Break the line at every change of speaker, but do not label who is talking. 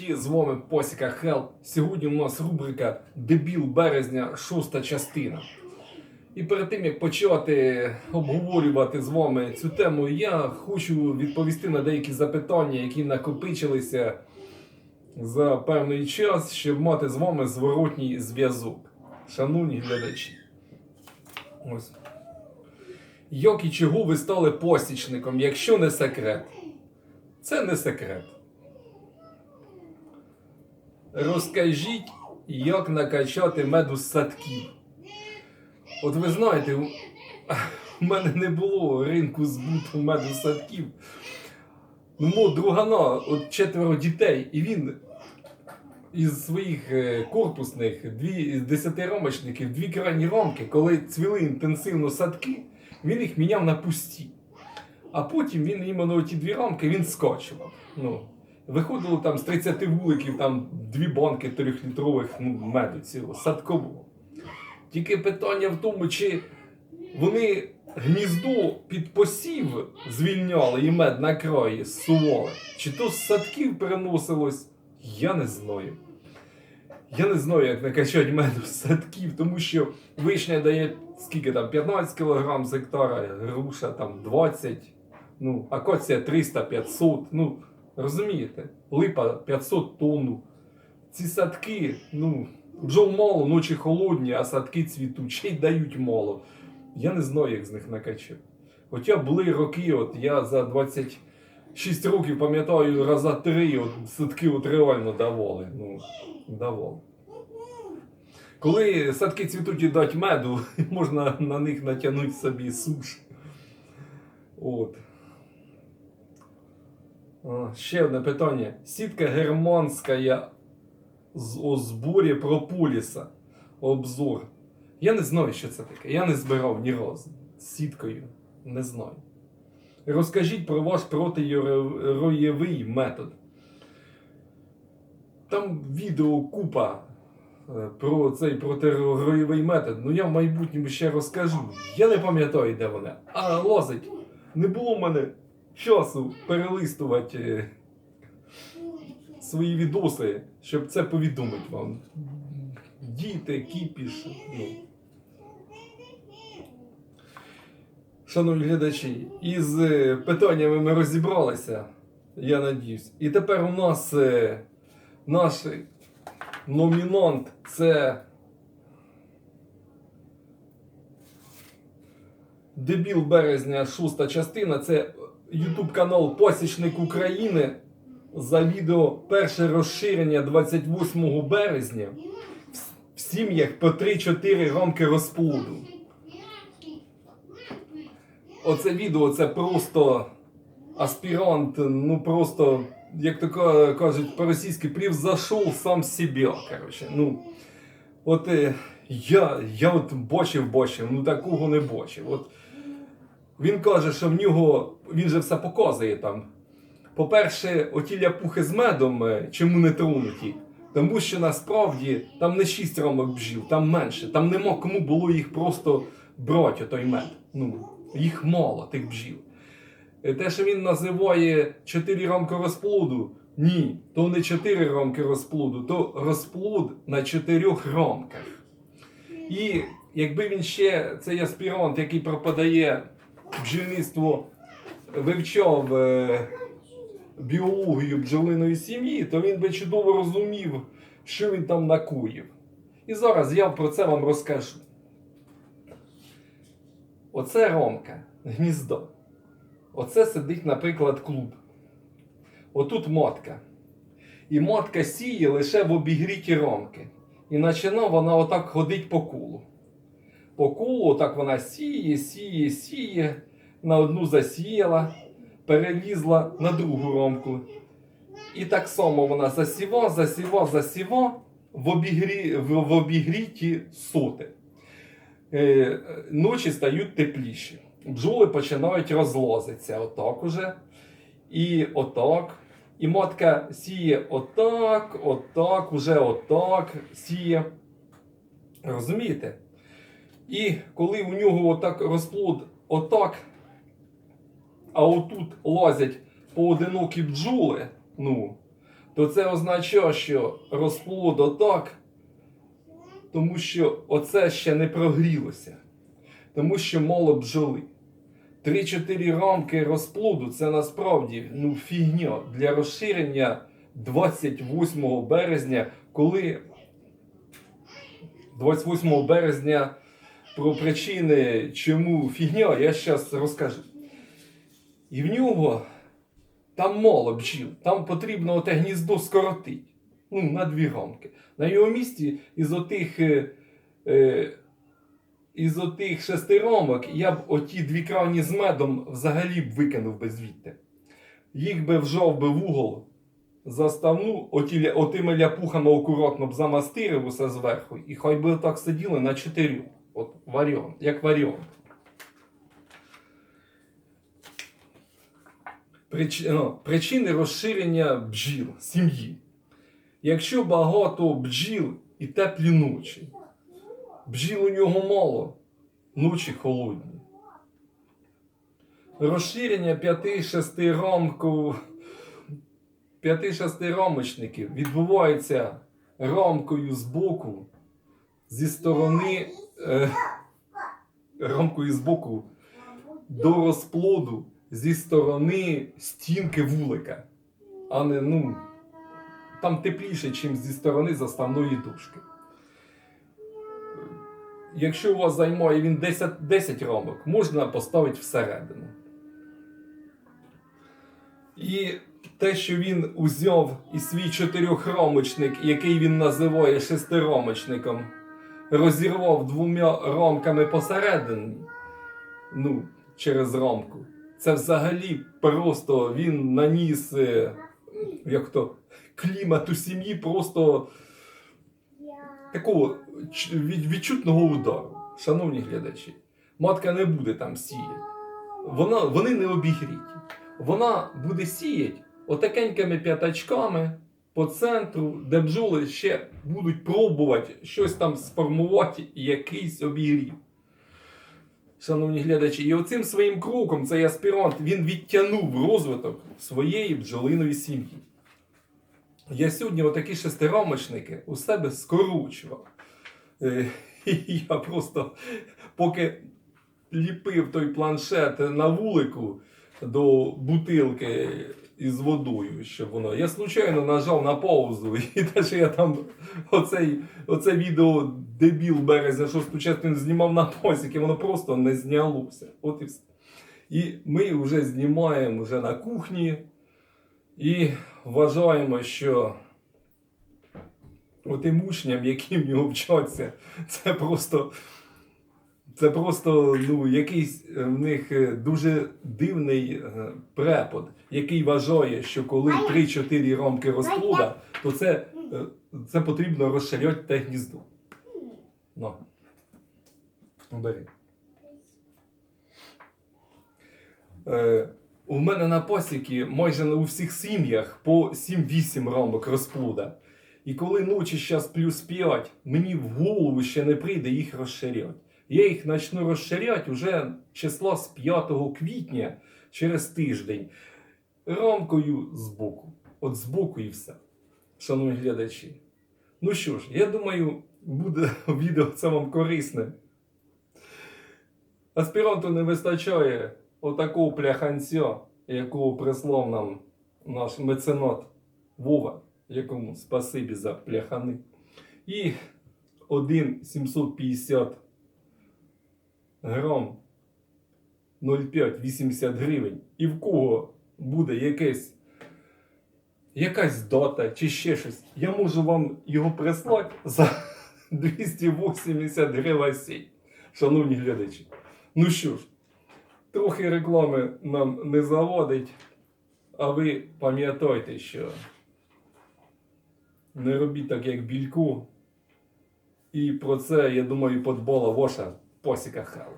Ті з вами Посіка Хелп. Сьогодні у нас рубрика Дебіл березня, шоста частина. І перед тим як почати обговорювати з вами цю тему, я хочу відповісти на деякі запитання, які накопичилися за певний час, щоб мати з вами зворотній зв'язок. Шановні глядачі. Ось. Як і чого ви стали посічником, якщо не секрет? Це не секрет. Розкажіть, як накачати меду з садків. От ви знаєте, у мене не було ринку збуту меду з садків. Ну, мого другана, от четверо дітей, і він із своїх е, корпусних дві, десятирамочників, дві крайні рамки, коли цвіли інтенсивно садки, він їх міняв на пусті. А потім він іменно ті дві рамки він скачував. Ну, виходило там з 30 вуликів, там дві банки трьохлітрових ну, меду цілого, садкового. Тільки питання в тому, чи вони гніздо під посів звільняли і мед на краї зсували, чи то з садків переносилось, я не знаю. Я не знаю, як накачати меду з садків, тому що вишня дає скільки там 15 кг з гектара, груша там 20, ну, акація 300-500, ну, розумієте, липа 500 тонн. Ці садки, ну, бджол мало, ночі холодні, а садки цвітуть, ще й дають мало. Я не знаю, як з них накачати. Хоча були роки, от я за 26 років пам'ятаю, раза три от, садки от реально давали. Ну, давали. Коли садки цвітуть і дать меду, можна на них натягнути собі суш. От. Ще одне питання. Сітка германська з о зборі прополіса. Обзор. Я не знаю, що це таке. Я не збирав ні разу. Сіткою. Не знаю. Розкажіть про ваш протироєвий метод. Там відео купа е, про цей протироєвий метод. Ну я в майбутньому ще розкажу. Я не пам'ятаю, де вони. А лозить. Не було в мене часу перелистувати е, свої відоси, щоб це повідомити вам. Діти, кіпіш. Ну. Шановні глядачі, із е, питаннями ми розібралися, я надіюсь. І тепер у нас е, наш номінант це Дебіл березня, шоста частина. Це YouTube канал Посічник України за відео перше розширення 28 березня в сім'ях по 3-4 рамки розплоду. Оце відео це просто аспірант, ну просто, як то кажуть по-російськи, превзошел сам себе. Короче. Ну, от е, я, я от бачив, бачив, ну такого не бачив. От, він каже, що в нього, він же все показує там. По-перше, оті ляпухи з медом е, чому не тронуті? Тому що насправді там не 6 рамок бджіл, там менше. Там нема кому було їх просто брати, той мед. Ну, їх мало, тих бджіл. Е, Те, що він називає 4 рамки розплоду, ні, то не 4 рамки розплоду, то розплод на 4 рамках. І якби він ще цей аспірант, який пропадає бджільництво, вивчав е, біологію бджолиної сім'ї, то він би чудово розумів, що він там накоїв. І зараз я про це вам розкажу. Оце ромка, гніздо. Оце сидить, наприклад, клуб. Отут матка. І матка сіє лише в обігріті ромки. І почина вона отак ходить по колу. По колу, отак вона сіє, сіє, сіє, на одну засіяла, перелізла на другу ромку. І так само вона засіва, засіва, засіва в, обігрі, в, в обігріті соти. Е, ночі стають тепліші. Бджоли починають розлазитися отак уже. І отак. І матка сіє отак, отак, уже отак сіє. Розумієте? І коли у нього отак розплод отак, а отут лазять поодинокі бджоли, ну, то це означає, що розплод отак, тому що оце ще не прогрілося, тому що мало бджоли. 3-4 рамки розплоду це насправді ну, фігня для розширення 28 березня, коли 28 березня про причини, чому фігня, я зараз розкажу. І в нього там мало бджіл, там потрібно оте гніздо скоротити. Ну, на дві рамки. На його місці із отих, е, е, із отих шести рамок я б оті дві крані з медом взагалі б викинув би звідти. Їх би вжав би в угол, заставну, оті, отими ляпухами акуратно б замастирив усе зверху, і хай би так сиділи на чотирьох. От варіант, як варіант. Прич... ну, причини розширення бджіл, сім'ї. Якщо багато бджіл і теплі ночі, бджіл у нього мало, ночі холодні. Розширення 5-6 рамку 5-6 рамочників відбувається рамкою з боку зі сторони е, рамкою з боку до розплоду зі сторони стінки вулика, а не ну, там тепліше, ніж зі сторони заставної дужки. Якщо у вас займає він 10, 10 рамок, можна поставити всередину. І те, що він узяв і свій чотирьохрамочник, який він називає шестирамочником, розірвав двома рамками посередині, ну, через рамку. Це взагалі просто він наніс е, як то, клімату сім'ї просто такого від- відчутного удару. Шановні глядачі, матка не буде там сіяти. Вона, вони не обігріті. Вона буде сіяти отакенькими п'ятачками по центру, де бджоли ще будуть пробувати щось там сформувати, якийсь обігрів. Шановні глядачі, і оцим своїм кроком цей аспірант він відтягнув розвиток своєї бджолиної сім'ї. Я сьогодні отакі шестирамочники у себе скорочував. Е, я просто поки ліпив той планшет на вулику до бутилки із водою, щоб воно. Я случайно нажав на паузу, і те, що я там оцей, оце відео дебіл березня, що спочатку знімав на посіки, воно просто не знялося. От і все. І ми вже знімаємо вже на кухні і вважаємо, що отим учням, які в нього вчаться, це просто. Це просто ну, якийсь е, в них е, дуже дивний е, препод, який вважає, що коли 3-4 рамки розплода, то це, це потрібно розширяти те гніздо. Ну. Бери. Е, у мене на пасіки майже у всіх сім'ях по 7-8 рамок розплода. І коли ночі зараз плюс 5, мені в голову ще не прийде їх розширяти. Я їх почну розширяти вже числа з 5 квітня через тиждень. Рамкою збоку. От збоку і все. Шановні глядачі. Ну що ж, я думаю, буде відео це вам корисне. Аспіранту не вистачає отакого пляханця, якого прислав нам наш меценат Вова, якому спасибі за пляхани. І 1,750 грам 0,5 80 гривень. І в кого буде якесь, якась дата чи ще щось, я можу вам його прислати за 280 гривень. Шановні глядачі. Ну що ж, трохи реклами нам не заводить, а ви пам'ятайте, що не робіть так, як більку. І про це, я думаю, подбала ваша посіка Хел.